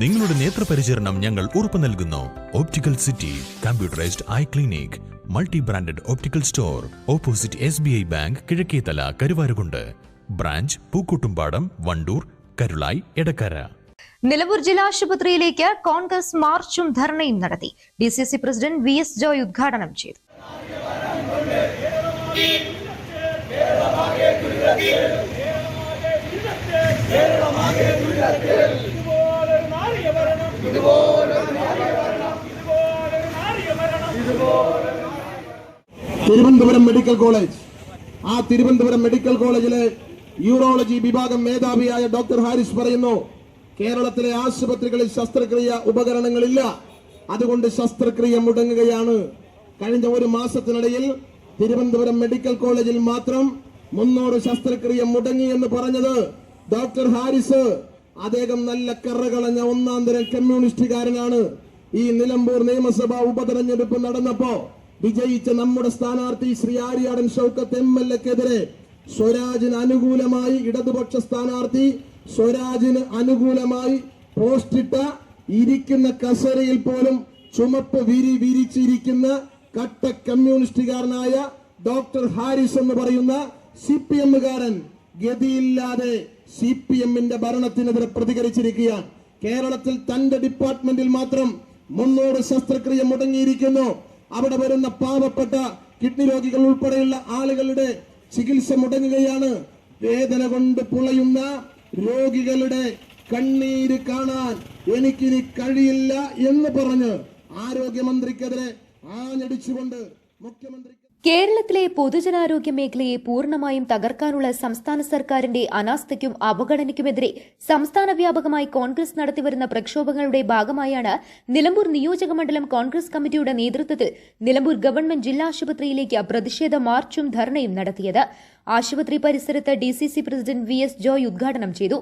നിങ്ങളുടെ നേത്രപരിചരണം ഞങ്ങൾ ഉറപ്പു നൽകുന്നു. Optical city computerised eye clinic multi branded optical store opposite S B I bank Kizhakkethala Karuvarakundu. Branch Pookkottumpadam Wandoor Karulai Edakkara Nilambur ജില്ലാ ആശുപത്രിയിലേക്ക് കോൺഗ്രസ് മാർച്ചും ധർണയും നടത്തി. D C C president V S Joy ഉദ്ഘാടനം ചെയ്തു. Thiruvananthapuram medical college. ആ Thiruvananthapuram medical കോളേജിലെ urology വിഭാഗം മേധാവിയായ ഡോക്ടർ ഹാരിസ് പറയുന്നു കേരളത്തിലെ ആശുപത്രികളിൽ ശസ്ത്രക്രിയ ഉപകരണങ്ങളില്ല. അതുകൊണ്ട് ശസ്ത്രക്രിയ മുടങ്ങുകയാണ്. കഴിഞ്ഞ ഒരു മാസത്തിനിടയിൽ തിരുവനന്തപുരം മെഡിക്കൽ കോളേജിൽ മാത്രം മുന്നൂറ് ശസ്ത്രക്രിയ മുടങ്ങി എന്ന് പറഞ്ഞത് ഡോക്ടർ ഹാരിസ്. അദ്ദേഹം നല്ല കറകളഞ്ഞ ഒന്നാം തരം കമ്മ്യൂണിസ്റ്റുകാരനാണ്. ഈ നിലമ്പൂർ നിയമസഭാ ഉപതെരഞ്ഞെടുപ്പ് നടന്നപ്പോ വിജയിച്ച നമ്മുടെ സ്ഥാനാർത്ഥി ശ്രീ ആര്യാടൻ ഷൗക്കത്ത് എം എൽ എക്കെതിരെ സ്വരാജിന് അനുകൂലമായി ഇടതുപക്ഷ സ്ഥാനാർത്ഥി സ്വരാജിന് അനുകൂലമായി പോസ്റ്റിട്ട ഇരിക്കുന്ന കസരയിൽ പോലും ചുമപ്പ് വിരി വിരിച്ചിരിക്കുന്ന കട്ട കമ്മ്യൂണിസ്റ്റുകാരനായ ഡോക്ടർ ഹാരിസ് എന്ന് പറയുന്ന സി പി എമ്മുകാരൻ ഗതിയില്ലാതെ സി പി എമ്മിന്റെ ഭരണത്തിനെതിരെ പ്രതികരിച്ചിരിക്കുകയാണ്. കേരളത്തിൽ തന്റെ ഡിപ്പാർട്ട്മെന്റിൽ മാത്രം മുന്നൂറ് ശസ്ത്രക്രിയ മുടങ്ങിയിരിക്കുന്നു. അവിടെ വരുന്ന പാവപ്പെട്ട കിഡ്നി രോഗികൾ ഉൾപ്പെടെയുള്ള ആളുകളുടെ ചികിത്സ മുടങ്ങുകയാണ്. വേദന കൊണ്ട് പുളയുന്ന രോഗികളുടെ കണ്ണീര് കാണാൻ എനിക്കിനി കഴിയില്ല എന്ന് പറഞ്ഞ് ആരോഗ്യമന്ത്രിക്കെതിരെ ആഞ്ഞടിച്ചുകൊണ്ട് മുഖ്യമന്ത്രി കേരളത്തിലെ പൊതുജനാരോഗ്യ മേഖലയെ പൂർണമായും തകർക്കാനുള്ള സംസ്ഥാന സർക്കാരിന്റെ അനാസ്ഥയ്ക്കും അവഗണനയ്ക്കുമെതിരെ സംസ്ഥാന വ്യാപകമായി കോൺഗ്രസ് നടത്തിവരുന്ന പ്രക്ഷോഭങ്ങളുടെ ഭാഗമായാണ് നിലമ്പൂർ നിയോജക മണ്ഡലം കോൺഗ്രസ് കമ്മിറ്റിയുടെ നേതൃത്വത്തിൽ നിലമ്പൂർ ഗവൺമെന്റ് ജില്ലാ ആശുപത്രിയിലേക്ക് പ്രതിഷേധ മാർച്ചും ധർണയും നടത്തിയത്. ആശുപത്രി പരിസരത്ത് DCC president V S Joy ഉദ്ഘാടനം ചെയ്തു.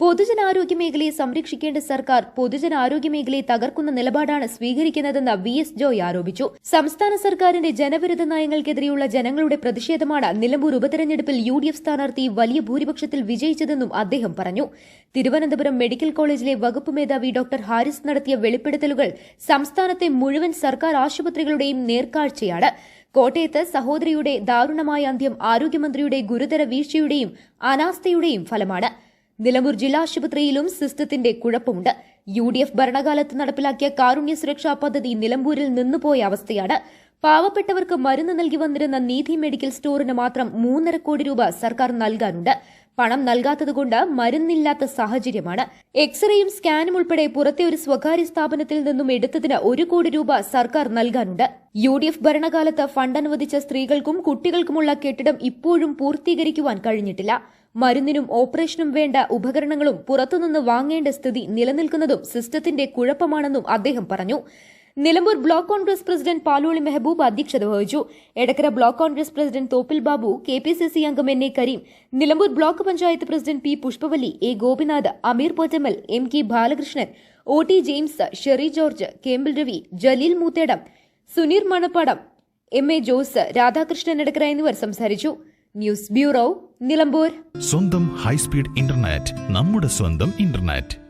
പൊതുജനാരോഗ്യ മേഖലയെ സംരക്ഷിക്കേണ്ട സർക്കാർ പൊതുജനാരോഗ്യ മേഖലയെ തകർക്കുന്ന നിലപാടാണ് സ്വീകരിക്കുന്നതെന്ന് വി എസ് ജോയ് ആരോപിച്ചു. സംസ്ഥാന സർക്കാരിന്റെ ജനവിരുദ്ധ നയങ്ങൾക്കെതിരെയുള്ള ജനങ്ങളുടെ പ്രതിഷേധമാണ് നിലമ്പൂർ ഉപതെരഞ്ഞെടുപ്പിൽ യു ഡി എഫ് സ്ഥാനാർത്ഥി വലിയ ഭൂരിപക്ഷത്തിൽ വിജയിച്ചതെന്നും അദ്ദേഹം പറഞ്ഞു. തിരുവനന്തപുരം മെഡിക്കൽ കോളേജിലെ വകുപ്പ് മേധാവി ഡോക്ടർ ഹാരിസ് നടത്തിയ വെളിപ്പെടുത്തലുകൾ സംസ്ഥാനത്തെ മുഴുവൻ സർക്കാർ ആശുപത്രികളുടെയും നേർക്കാഴ്ചയാണ്. കോട്ടയത്ത് സഹോദരിയുടെ ദാരുണമായ അന്ത്യം ആരോഗ്യമന്ത്രിയുടെ ഗുരുതര വീഴ്ചയുടെയും അനാസ്ഥയുടെയും ഫലമാണ്. നിലമ്പൂർ ജില്ലാ ആശുപത്രിയിലും സിസ്റ്റത്തിന്റെ കുഴപ്പമുണ്ട്. യു ഡി എഫ് ഭരണകാലത്ത് നടപ്പിലാക്കിയ കാരുണ്യ സുരക്ഷാ പദ്ധതി നിലമ്പൂരിൽ നിന്നുപോയ അവസ്ഥയാണ്. പാവപ്പെട്ടവർക്ക് മരുന്ന് നൽകി വന്നിരുന്ന നീതി മെഡിക്കൽ സ്റ്റോറിന് മാത്രം മൂന്നര കോടി രൂപ സർക്കാർ നൽകാനുണ്ട്. പണം നൽകാത്തതുകൊണ്ട് മരുന്നില്ലാത്ത സാഹചര്യമാണ്. എക്സ്റേയും സ്കാനും ഉൾപ്പെടെ പുറത്തെ ഒരു സ്വകാര്യ സ്ഥാപനത്തിൽ നിന്നും എടുത്തതിന് ഒരു കോടി രൂപ സർക്കാർ നൽകാനുണ്ട്. യു ഡി എഫ് ഭരണകാലത്ത് ഫണ്ട് അനുവദിച്ച സ്ത്രീകൾക്കും കുട്ടികൾക്കുമുള്ള കെട്ടിടം ഇപ്പോഴും പൂർത്തീകരിക്കുവാൻ കഴിഞ്ഞിട്ടില്ല. മരുന്നിനും ഓപ്പറേഷനും വേണ്ട ഉപകരണങ്ങളും പുറത്തുനിന്ന് വാങ്ങേണ്ട സ്ഥിതി നിലനിൽക്കുന്നതും സിസ്റ്റത്തിന്റെ കുഴപ്പമാണെന്നും അദ്ദേഹം പറഞ്ഞു. Nilambur block Congress president Paloli Mehaboob അധ്യക്ഷത വഹിച്ചു. Edakkara block Congress president Thoppil Babu K P C C അംഗം N A Kareem Nilambur block panchayat president P Pushpavalli A Gopinath Ameer Pottammal M K Balakrishnan O T James Sherry George Kembil Ravi Jaleel Moothedam Suneer Manappadam M A Jose Radhakrishnan Edakkara എന്നിവർ സംസാരിച്ചു. News bureau Nilambur. സ്വന്തം high speed internet നമ്മുടെ സ്വന്തം internet.